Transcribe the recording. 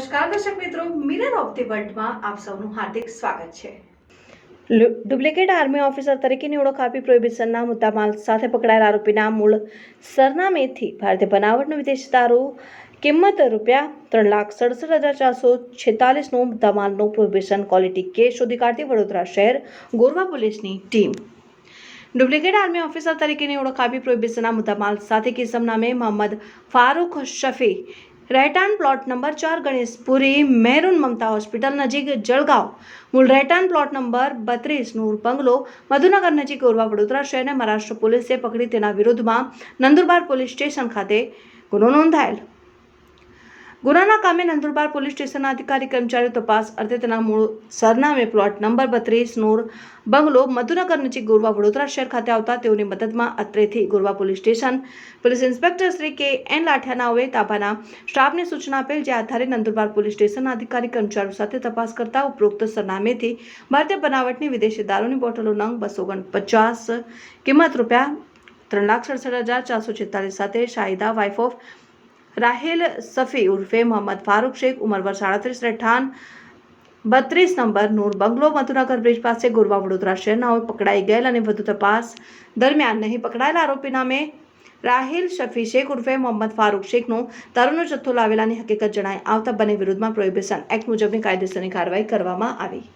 નમસ્કાર, દર્શક મિત્રો, મિરર ઓફ ધી વર્લ્ડમાં આપ સૌનું હાર્દિક સ્વાગત છે. ડુપ્લિકેટ આર્મી ઓફિસર તરીકેની ઓળખ આપી પ્રોહિબિશનના મુદ્દામાલ સાથે પકડાયેલા આરોપીના મૂળ સરનામેથી ભારતીય બનાવટનો વિદેશી દારૂ, કિંમત રૂપિયા ત્રણ લાખ સડસઠ હજાર ચારસો છેતાલીસનો મુદ્દામાલનો પ્રોહિબિશન ક્વોલિટી કેસ શોધી કાઢતી વડોદરા શહેર ગોરવા પોલીસની ટીમ. ડુપ્લિકેટ આર્મી ઓફિસર તરીકેની ઓળખ આપી પ્રોહિબિશનના મુદ્દામાલ સાથે કિસમ નામે મોહમ્મદ ફારૂક શફી રહેઠાણ પ્લોટ નંબર ચાર ગણેશપુરી મહેરૂન મમતા હોસ્પિટલ નજીક જળગાંવ મૂળ રહેઠાણ પ્લોટ નંબર બત્રીસ નૂર બંગલો મધુનગર નજીક ગોરવા વડોદરા શહેરને મહારાષ્ટ્ર પોલીસે પકડી તેના વિરુદ્ધમાં નંદુરબાર પોલીસ સ્ટેશન ખાતે ગુનો નોંધાયેલ ગુનાના કામે નંદુરબાર પોલીસ સ્ટેશનના અધિકારી કર્મચારીઓ તપાસ અર્થે તેના મૂળ સરનામે પ્લોટ નંબર બત્રીસ નૂર બંગલો મધુનગર નજીક ગોરવા વડોદરા શહેર ખાતે આવતા તેઓની મદદમાં અત્રેથી Gorwa police station police inspector Shri K N લાઠિયાનાઓએ તાબાના સ્ટાફને સૂચના આપેલ જે આધારે નંદુરબાર પોલીસ સ્ટેશનના અધિકારી કર્મચારીઓ સાથે તપાસ કરતા ઉપરોક્ત સરનામેથી ભારતીય બનાવટની વિદેશી દારૂની બોટલો નંગ બસો પચાસ કિંમત રૂપિયા ત્રણ લાખ સડસઠ હજાર ચારસો છેતાલીસ સાથે શાહિદા વાઇફ ઓફ રાહેલ સફી ઉર્ફે મોહમ્મદ ફારૂક શેખ, ઉંમર વર્ષ સાડત્રીસ, રહેઠાણ બત્રીસ number, Noor bungalow, Madhunagar bridge પાસે ગોરવા વડોદરા શહેરનાઓ પકડાઈ ગયેલ અને વધુ તપાસ દરમિયાન નહીં પકડાયેલા આરોપી નામે રાહિલ શફી શેખ ઉર્ફે મોહમ્મદ ફારૂક શેખનો તરુણનો જથ્થો લાવેલાની હકીકત જણાઈ આવતા બંને વિરુદ્ધમાં પ્રોહિબિશન એક્ટ મુજબની કાયદેસરની કાર્યવાહી કરવામાં આવી.